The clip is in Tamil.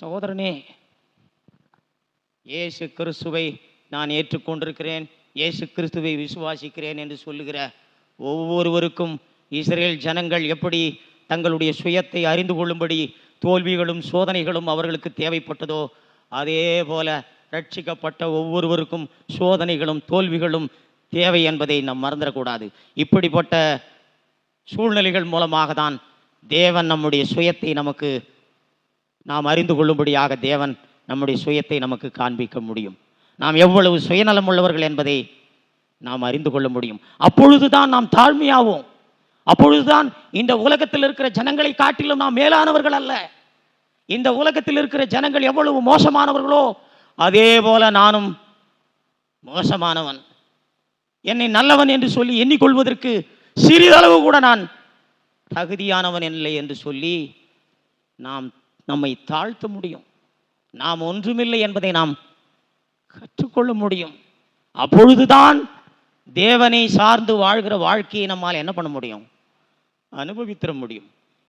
சகோதரனே இயேசு கிறிஸ்துவை நான் ஏற்றுக்கொண்டிருக்கிறேன் இயேசு கிறிஸ்துவை விசுவாசிக்கிறேன் என்று சொல்லுகிற ஒவ்வொருவருக்கும் இஸ்ரேல் ஜனங்கள் எப்படி தங்களுடைய சுயத்தை அறிந்து கொள்ளும்படி தோல்விகளும் சோதனைகளும் அவர்களுக்கு தேவைப்பட்டதோ அதே போல ரட்சிக்கப்பட்ட ஒவ்வொருவருக்கும் சோதனைகளும் தோல்விகளும் தேவை என்பதை நாம் மறந்துடக்கூடாது. இப்படிப்பட்ட சூழ்நிலைகள் மூலமாக தான் தேவன் நம்முடைய சுயத்தை நமக்கு நாம் அறிந்து கொள்ளும்படியாக தேவன் நம்முடைய சுயத்தை நமக்கு காண்பிக்க முடியும். நாம் எவ்வளவு சுயநலம் உள்ளவர்கள் என்பதை நாம் அறிந்து கொள்ள முடியும். அப்பொழுதுதான் நாம் தாழ்மையாவோம். அப்பொழுதுதான் இந்த உலகத்தில் இருக்கிற ஜனங்களை காட்டிலும் நாம் மேலானவர்கள் அல்ல. இந்த உலகத்தில் இருக்கிற ஜனங்கள் எவ்வளவு மோசமானவர்களோ அதே போல நானும் மோசமானவன். என்னை நல்லவன் என்று சொல்லி எண்ணிக்கொள்வதற்கு சிறிதளவு கூட நான் தகுதியானவன் இல்லை என்று சொல்லி நாம் நம்மை தாழ்த்த முடியும். நாம் ஒன்றுமில்லை என்பதை நாம் கற்றுக்கொள்ள முடியும். அப்பொழுதுதான் தேவனை சார்ந்து வாழ்கிற வாழ்க்கையை நம்மால் என்ன பண்ண முடியும்? அனுபவித்திட முடியும்.